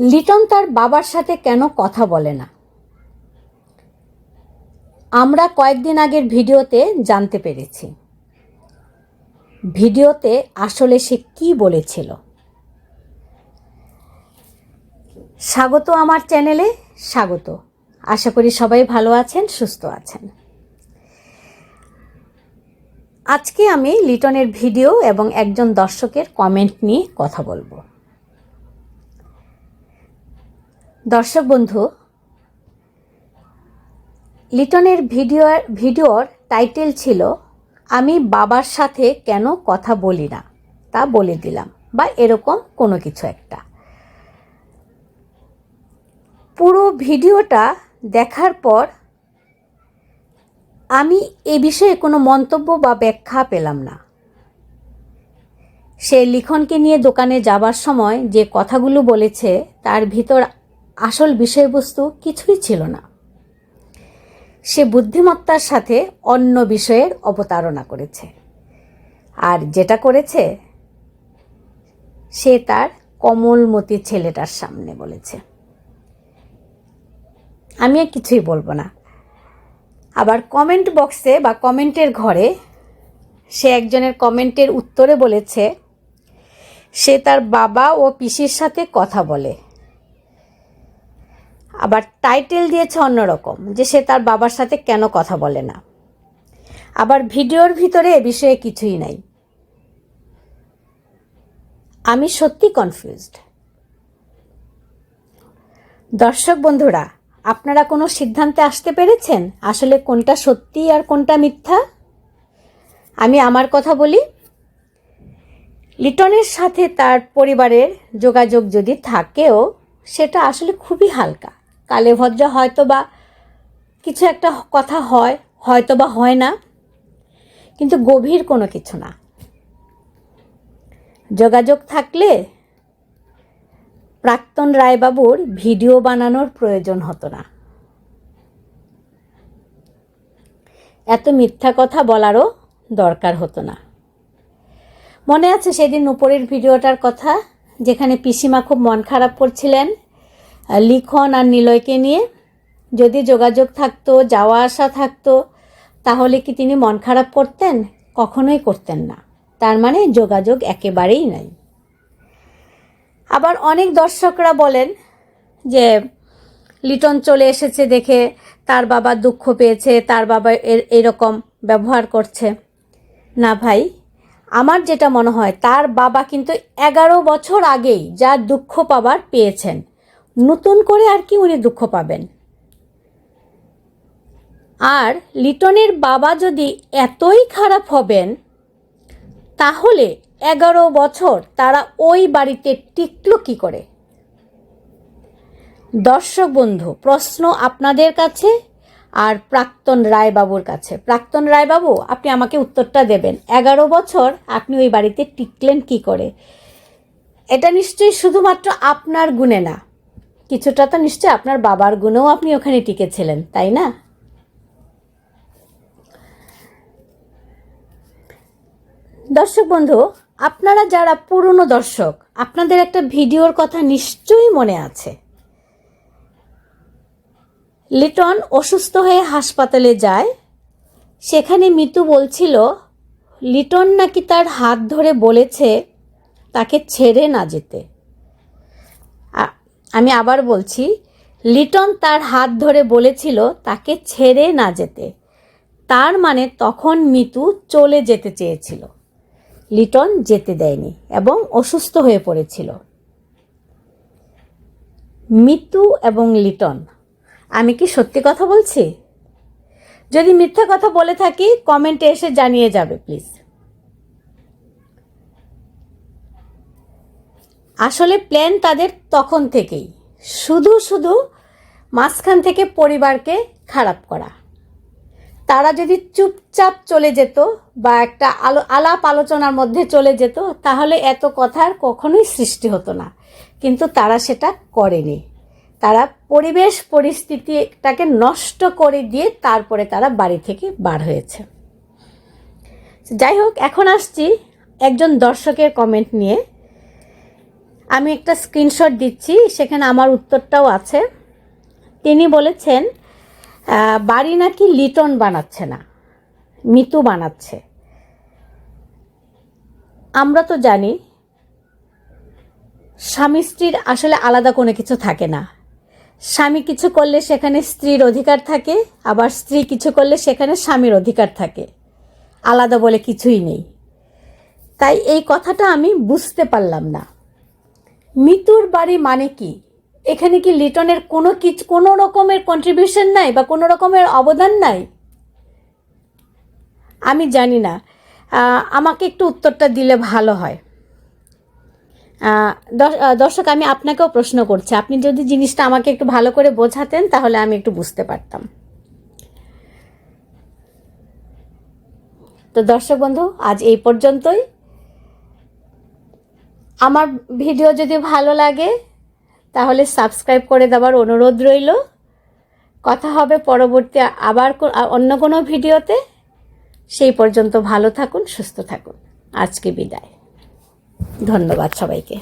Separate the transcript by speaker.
Speaker 1: লিটন তার বাবার সাথে কেন কথা বলে না? আমরা কয়েকদিন আগের ভিডিওতে জানতে পেরেছি। ভিডিওতে আসলে সে কি বলেছিল। স্বাগত আমার চ্যানেলে, স্বাগত। আশা করি সবাই ভালো আছেন, সুস্থ আছেন। আজকে আমি লিটনের ভিডিও এবং একজন দর্শকের কমেন্ট নিয়ে কথা বলব। দর্শক বন্ধু, লিটনের ভিডিও ভিডিওর টাইটেল ছিল, আমি বাবার সাথে কেন কথা বলি না? তা বলে দিলাম, বা এরকম কোনো কিছু একটা। পুরো ভিডিওটা দেখার পর আমি এ বিষয়ে কোনো মন্তব্য বা ব্যাখ্যা পেলাম না। সে লিখনকে নিয়ে দোকানে যাবার সময় যে কথাগুলো বলেছে, তার ভিতর আসল বিষয়বস্তু কিছুই ছিল না। সে বুদ্ধিমত্তার সাথে অন্য বিষয়ের অবতারণা করেছে। আর যেটা করেছে, সে তার কমলমতি ছেলেটার সামনে বলেছে। আমি আর কিছুই বলব না। আবার কমেন্ট বক্সে বা কমেন্টের ঘরে সে একজনের কমেন্টের উত্তরে বলেছে, সে তার বাবা ও পিসির সাথে কথা বলে। আবার টাইটেল দিয়েছে অন্যরকম, যে সে তার বাবার সাথে কেন কথা বলে না। আবার ভিডিওর ভিতরে এ বিষয়ে কিছুই নাই। আমি সত্যি কনফিউজড দর্শক বন্ধুরা, আপনারা কোনো সিদ্ধান্তে আসতে পেরেছেন? আসলে কোনটা সত্যি আর কোনটা মিথ্যা? আমি আমার কথা বলি। লিটনের সাথে তার পরিবারের যোগাযোগ যদি থাকেও, সেটা আসলে খুবই হালকা। কালে ভদ্র হয়তো বা কিছু একটা কথা হয় হয়তো বা হয় না, কিন্তু গভীর কোনো কিছু না। যোগাযোগ থাকলে প্রাক্তন রায়বাবুর ভিডিও বানানোর প্রয়োজন হতো না। এত মিথ্যা কথা বলারও দরকার হতো না। মনে আছে সেদিন উপরের ভিডিওটার কথা, যেখানে পিসিমা খুব মন খারাপ করছিলেন লিখন আর নিলয়কে নিয়ে যদি যোগাযোগ থাকতো, যাওয়া আসা থাকতো, তাহলে কি তিনি মন খারাপ করতেন? কখনোই করতেন না। তার মানে যোগাযোগ একেবারেই নাই। আবার অনেক দর্শকরা বলেন যে, লিটন চলে এসেছে দেখে, তার বাবা দুঃখ পেয়েছে, তার বাবা এর, এরকম ব্যবহার করছে। না ভাই, আমার যেটা মনে হয়, তার বাবা কিন্তু এগারো বছর আগেই যা দুঃখ পাবার পেয়েছেন। নতুন করে আর কি উনি দুঃখ পাবেন? আর লিটনের বাবা যদি এতই খারাপ হবেন, তাহলে এগারো বছর তারা ওই বাড়িতে টিকল কি করে? দর্শক বন্ধু, প্রশ্ন আপনাদের কাছে আর প্রাক্তন রায়বাবুর কাছে। প্রাক্তন রায়বাবু, আপনি আমাকে উত্তরটা দেবেন। এগারো বছর আপনি ওই বাড়িতে টিকলেন কি করে? এটা নিশ্চয়ই শুধুমাত্র আপনার গুণে না। কিছুটা তো নিশ্চয়ই আপনার বাবার গুণেও আপনি ওখানে টিকেছিলেন, তাই না? দর্শক বন্ধু, আপনারা যারা পুরনো দর্শক, আপনাদের একটা ভিডিওর কথা নিশ্চয়ই মনে আছে। লিটন অসুস্থ হয়ে হাসপাতালে যায়। সেখানে মিতু বলছিল, লিটন নাকি তার হাত ধরে বলেছে তাকে ছেড়ে না যেতে। আমি আবার বলছি, লিটন তার হাত ধরে বলেছিল তাকে ছেড়ে না যেতে। তার মানে তখন মিতু চলে যেতে চেয়েছিল। লিটন যেতে দেয়নি এবং অসুস্থ হয়ে পড়েছিল। মিতু এবং লিটন, আমি কি সত্যি কথা বলছি? যদি মিথ্যা কথা বলে থাকি, কমেন্টে এসে জানিয়ে যাবে, প্লিজ। আসলে প্ল্যান তাদের তখন থেকেই। শুধু শুধু মাঝখান থেকে পরিবারকে খারাপ করা। তারা যদি চুপচাপ চলে যেত বা একটা আলো আলাপ আলোচনার মধ্যে চলে যেত, তাহলে এত কথার কখনোই সৃষ্টি হতো না। কিন্তু তারা সেটা করেনি। তারা পরিবেশ পরিস্থিতিটাকে নষ্ট করে দিয়ে তারপরে তারা বাড়ি থেকে বার হয়েছে। যাই হোক, এখন আসছি একজন দর্শকের কমেন্ট নিয়ে। আমি একটা স্ক্রিনশট দিচ্ছি, সেখানে আমার উত্তরটাও আছে। তিনি বলেছেন বাড়ি নাকি লিটন বানাচ্ছে না, মিতু বানাচ্ছে। আমরা তো জানি, স্বামী স্ত্রীর আসলে আলাদা কোনো কিছু থাকে না। স্বামী কিছু করলে সেখানে স্ত্রীর অধিকার থাকে, আবার স্ত্রী কিছু করলে সেখানে স্বামীর অধিকার থাকে। আলাদা বলে কিছুই নেই। তাই এই কথাটা আমি বুঝতে পারলাম না। মিতুর বাড়ি মানে কি? এখানে কি লিটনের কোনো কিছু, কোনো রকমের কন্ট্রিবিউশন নাই বা কোনো রকমের অবদান নাই? আমি জানি না। আমাকে একটু উত্তরটা দিলে ভালো হয়। দর্শ- দর্শক, আমি আপনাকেও প্রশ্ন করছি। আপনি যদি জিনিসটা আমাকে একটু ভালো করে বোঝাতেন, তাহলে আমি একটু বুঝতে পারতাম। তো দর্শক বন্ধু, আজ এই পর্যন্তই। আমার ভিডিও যদি ভালো লাগে, তাহলে সাবস্ক্রাইব করে দেওয়ার অনুরোধ রইল। কথা হবে পরবর্তী আবার অন্য কোনো ভিডিওতে। সেই পর্যন্ত ভালো থাকুন, সুস্থ থাকুন। আজকে বিদায়। ধন্যবাদ সবাইকে।